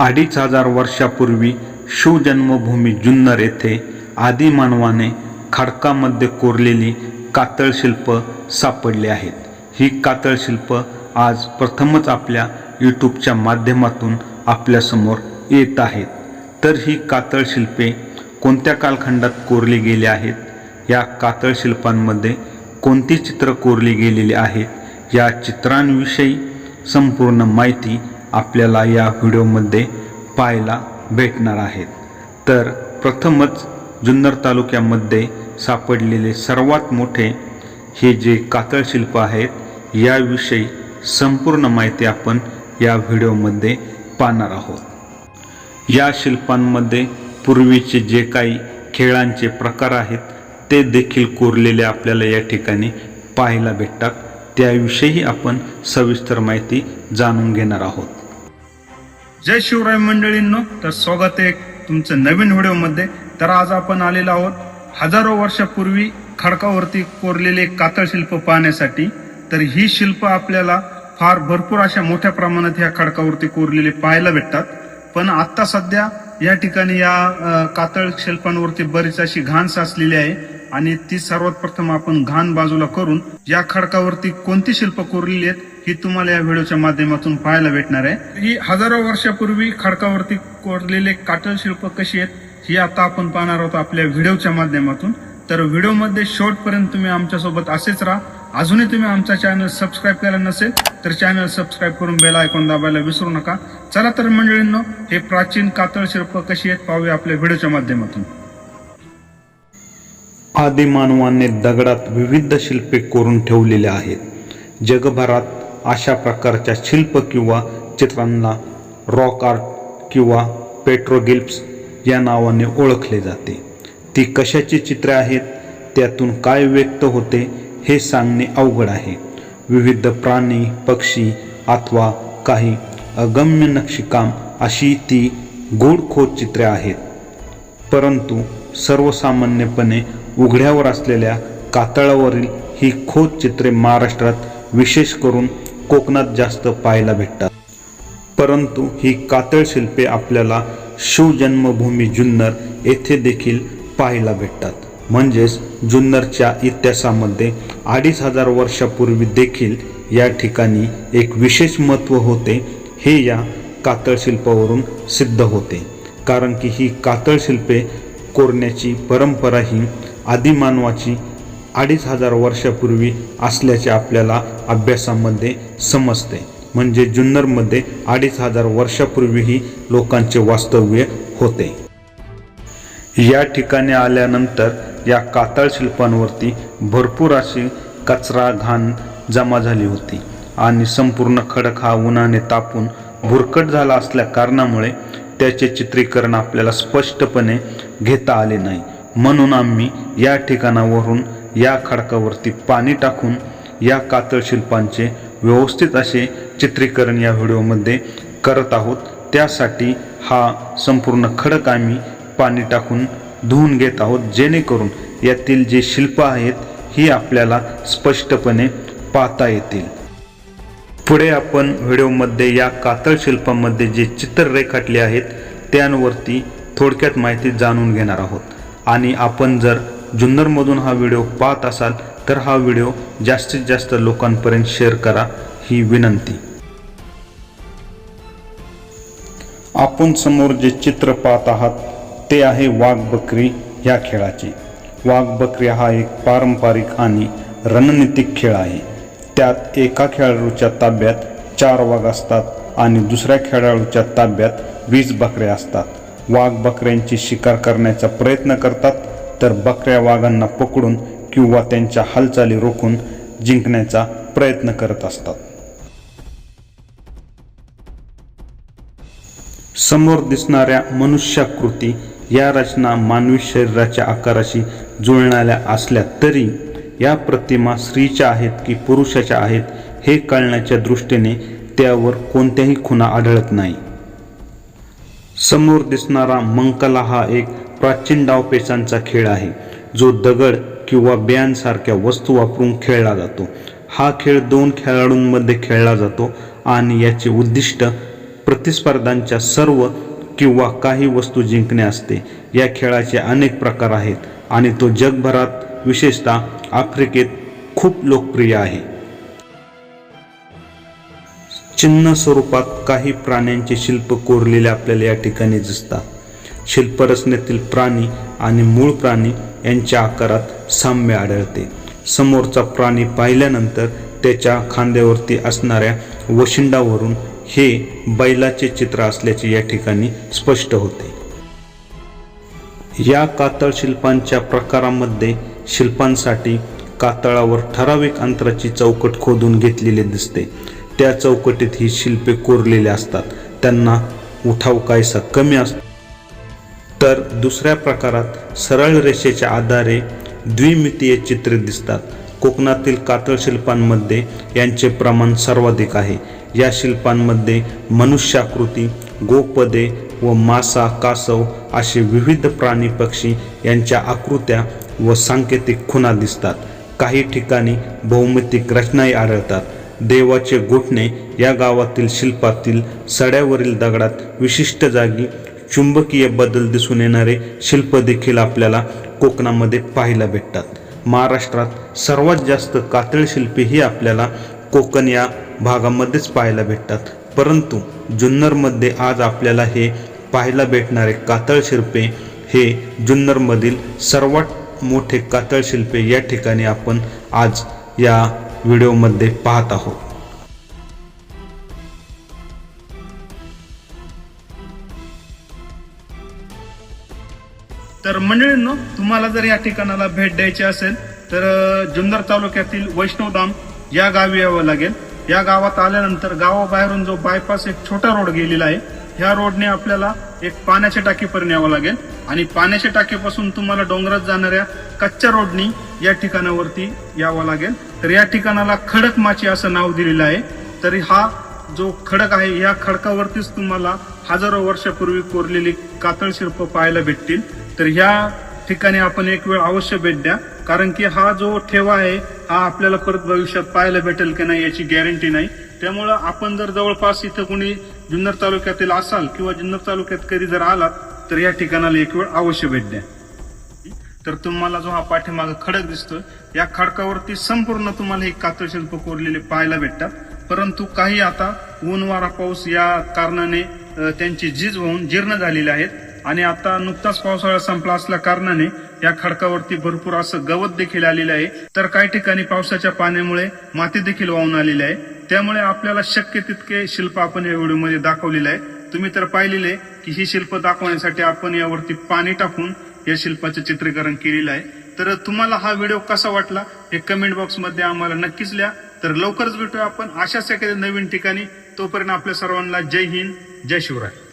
अडीच हजार वर्षापूर्वी शिवजन्मभूमी जुन्नर येथे आदिमानवाने खडकामध्ये कोरलेली कातळशिल्प सापडली आहेत. ही कातळशिल्प आज प्रथमच आपल्या यूट्यूबच्या माध्यमातून आपल्यासमोर येत आहेत. तर ही कातळशिल्पे कोणत्या कालखंडात कोरली गेली आहेत? या कातळशिल्पांमध्ये कोणती चित्र कोरली गेलेली आहेत? या चित्रांविषयी संपूर्ण माहिती आपल्याला या व्हिडिओमध्ये पाहायला भेटणार आहेत. तर प्रथमच जुन्नर तालुक्यामध्ये सापडलेले सर्वात मोठे हे जे कातळ शिल्प आहेत याविषयी संपूर्ण माहिती आपण या व्हिडिओमध्ये पाहणार आहोत. या शिल्पांमध्ये पूर्वीचे जे काही खेळांचे प्रकार आहेत ते देखील कोरलेले आपल्याला या ठिकाणी पाहायला भेटतात. त्याविषयी आपण सविस्तर माहिती जाणून घेणार आहोत. जय शिवराय मंडळींनो तर स्वागत आहे तुमचं नवीन व्हिडिओमध्ये. तर आज आपण आलेलो आहोत हजारो वर्षापूर्वी खडकावरती कोरलेले कातळ शिल्प पाहण्यासाठी. तर ही शिल्प आपल्याला फार भरपूर अशा मोठ्या प्रमाणात ह्या खडकावरती कोरलेले पाहायला भेटतात. पण आत्ता सध्या या ठिकाणी या कातळ शिल्पांवरती बरीच अशी घाण साचलेली आहे. आणि ती सर्वात प्रथम आपण घाण बाजूला करून या खडकावरती कोणती शिल्प कोरलेली आहेत ही तुम्हाला या व्हिडिओच्या माध्यमातून पाहायला भेटणार आहे. ही हजारो वर्षापूर्वी खडकावरती कोरलेले कातळ शिल्प कशी आहेत ही आता आपण पाहणार आहोत आपल्या व्हिडिओच्या माध्यमातून. तर व्हिडिओमध्ये शेवटपर्यंत तुम्ही आमच्यासोबत असेच राहा. अजूनही तुम्ही आमचा चॅनल सबस्क्राईब केला नसेल तर चॅनल सबस्क्राईब करून बेल आयकॉन दाबायला विसरू नका. चला तर मंडळींनो हे प्राचीन कातळ शिल्प कशी आहेत पाहूया आपल्या व्हिडिओच्या माध्यमातून. आदिमानवाने दगडात विविध शिल्पे कोरून ठेवलेले आहेत. जगभरात अशा प्रकारच्या शिल्प किंवा चित्रांना रॉक आर्ट किंवा पेट्रोगिल्प्स या नावाने ओळखले जाते. ती कशाची चित्रे आहेत त्यातून काय व्यक्त होते हे सांगणे अवघड आहे. विविध प्राणी पक्षी अथवा काही अगम्य नक्षीकाम अशी ती गूढखोद चित्रे आहेत. परंतु सर्वसामान्यपणे उघड्यावर असलेल्या कातळावरील ही खोद चित्रे महाराष्ट्रात विशेष करून कोकणात जास्त पाहायला भेटतात. परंतु ही कातळ शिल्पे आपल्याला शिवजन्मभूमी जुन्नर येथे देखील पाहायला भेटतात. म्हणजेच जुन्नरच्या इतिहासामध्ये अडीच हजार वर्षापूर्वी देखील या ठिकाणी एक विशेष महत्त्व होते. हे या कातळ शिल्पावरून सिद्ध होते. कारण की ही कातळ शिल्पे कोरण्याची परंपरा ही आदिमानवाची अडीच हजार वर्षापूर्वी असल्याचे आपल्याला अभ्यासामध्ये समजते. म्हणजे जुन्नरमध्ये अडीच हजार वर्षापूर्वीही लोकांचे वास्तव्य होते. या ठिकाणी आल्यानंतर या कातळ शिल्पांवरती भरपूर अशी कचरा घाण जमा झाली होती आणि संपूर्ण खडक हा उन्हाने तापून भुरकट झाला असल्या कारणामुळे त्याचे चित्रीकरण आपल्याला स्पष्टपणे घेता आले नाही. म्हणून आम्ही या ठिकाणावरून या खडकावरती पाणी टाकून या कातळ शिल्पांचे व्यवस्थित असे चित्रीकरण या व्हिडिओमध्ये करत आहोत. त्यासाठी हा संपूर्ण खडक आम्ही पाणी टाकून धुवून घेत आहोत. जेणेकरून यातील जे शिल्प आहेत ही आपल्याला स्पष्टपणे पाहता येतील. पुढे आपण व्हिडिओमध्ये या कातळ शिल्पामध्ये जे चित्र रेखाटले आहेत त्यांवरती थोडक्यात माहिती जाणून घेणार आहोत. आणि आपण जर जुन्नरमधून हा व्हिडिओ पाहत असाल तर हा व्हिडिओ जास्तीत जास्त लोकांपर्यंत शेअर करा ही विनंती. आपण समोर जे चित्र पाहत आहात ते आहे वाघ बकरी या खेळाचे. वाघ बकरी हा एक पारंपरिक आणि रणनीतिक खेळ आहे. त्यात एका खेळाडूच्या ताब्यात चार वाघ असतात आणि दुसऱ्या खेळाडूच्या ताब्यात वीस बकऱ्या असतात. वाघ बकऱ्यांची शिकार करण्याचा प्रयत्न करतात तर बकऱ्या वाघांना पकडून किंवा त्यांच्या हालचाली रोखून जिंकण्याचा प्रयत्न करत असतात. समोर दिसणाऱ्या मनुष्याकृती या रचना मानवी शरीराच्या आकाराशी जुळणाऱ्या असल्या तरी या प्रतिमा स्त्रीच्या आहेत की पुरुषाच्या आहेत हे कळण्याच्या दृष्टीने त्यावर कोणत्याही खुणा आढळत नाही. समोर दिसणारा मंकला हा एक प्राचीन डावपेचांचा खेळ आहे जो दगड किंवा बियांसारख्या वस्तू वापरून खेळला जातो. हा खेळ दोन खेळाडूंमध्ये खेळला जातो आणि याचे उद्दिष्ट प्रतिस्पर्धांच्या सर्व किंवा काही वस्तू जिंकणे असते. या खेळाचे अनेक प्रकार आहेत आणि तो जगभरात विशेषतः आफ्रिकेत खूप लोकप्रिय आहे. चिन्ह स्वरूपात काही प्राण्यांचे शिल्प कोरलेले आपल्याला या ठिकाणी दिसतात. शिल्परचनेतील प्राणी आणि मूळ प्राणी यांच्या आकारात साम्य आढळते. समोरचा प्राणी पाहिल्यानंतर त्याच्या खांद्यावरती असणाऱ्या वशिंडावरून हे बैलाचे चित्र असल्याचे या ठिकाणी स्पष्ट होते. या कातळ शिल्पांच्या प्रकारामध्ये शिल्पांसाठी कातळावर ठराविक अंतराची चौकट खोदून घेतलेली दिसते. त्या चौकटीत ही शिल्पे कोरलेली असतात. त्यांना उठाव काहीसा कमी असतो. तर दुसऱ्या प्रकारात सरळ रेषेच्या आधारे द्विमितीय चित्रे दिसतात. कोकणातील कातळ शिल्पांमध्ये यांचे प्रमाण सर्वाधिक आहे. या शिल्पांमध्ये मनुष्याकृती गोपदे व मासा कासव असे विविध प्राणी पक्षी यांच्या आकृत्या व सांकेतिक खुणा दिसतात. काही ठिकाणी भौमितिक रचनाही आढळतात. देवाचे घुटणे या गावातील शिल्पातील सड्यावरील दगडात विशिष्ट जागी चुंबकीय बदल दिसून येणारे शिल्प देखील आपल्याला कोकणामध्ये पाहायला भेटतात. महाराष्ट्रात सर्वात जास्त कातळ शिल्पे ही आपल्याला कोकण या भागामध्येच पाहायला भेटतात. परंतु जुन्नरमध्ये आज आपल्याला हे पाहायला भेटणारे कातळ शिल्पे हे जुन्नरमधील सर्वात मोठे कातळ शिल्पे या ठिकाणी आपण आज या व्हिडिओमध्ये पाहत आहोत. तर मंडळींनो तुम्हाला जर या ठिकाणाला भेट द्यायची असेल तर जुन्नर तालुक्यातील वैष्णवधाम या गावी यावं लागेल. या गावात आल्यानंतर गावाबाहेरून जो बायपास एक छोटा रोड गेलेला आहे ह्या रोडने आपल्याला एक पाण्याच्या टाकीपर्यंत यावं लागेल. आणि पाण्याच्या टाकीपासून तुम्हाला डोंगरात जाणाऱ्या कच्च्या रोडनी या ठिकाणावरती यावं लागेल. तर या ठिकाणाला खडक माची असं नाव दिलेलं आहे. तरी हा जो खडक आहे या खडकावरतीच तुम्हाला हजारो वर्षापूर्वी कोरलेली कातळ शिल्प पाहायला भेटतील. तर ह्या ठिकाणी आपण एक वेळ अवश्य भेट द्या. कारण की हा जो ठेवा आहे हा आपल्याला परत भविष्यात पाहायला भेटेल की नाही याची गॅरंटी नाही. त्यामुळं आपण जर जवळपास इथं कोणी जुन्नर तालुक्यातील असाल किंवा जुन्नर तालुक्यात कधी जर आलात तर या ठिकाणाला एक वेळ अवश्य भेट द्या. तर तुम्हाला जो हा पाठीमाग खडक दिसतोय या खडकावरती संपूर्ण तुम्हाला हे कातळ शिल्प कोरलेले पाहायला भेटतात. परंतु काही आता ऊन वारा पाऊस या कारणाने त्यांची झीज होऊन जीर्ण झालेली आहेत. आणि आता नुकताच पावसाळा संपला असल्या कारणाने या खडकावरती भरपूर असं गवत देखील आलेलं आहे. तर काही ठिकाणी पावसाच्या पाण्यामुळे माती देखील वाहून आलेली आहे. त्यामुळे आपल्याला शक्य तितके शिल्प आपण या व्हिडिओमध्ये दाखवलेलं आहे. तुम्ही तर पाहिलेले की ही शिल्प दाखवण्यासाठी आपण यावरती पाणी टाकून या शिल्पाचं चित्रीकरण केलेलं आहे. तर तुम्हाला हा व्हिडिओ कसा वाटला हे कमेंट बॉक्समध्ये आम्हाला नक्कीच लिहा. तर लवकरच भेटूया आपण अशाच एखाद्या नवीन ठिकाणी. तोपर्यंत आपल्या सर्वांना जय हिंद जय शिवराय.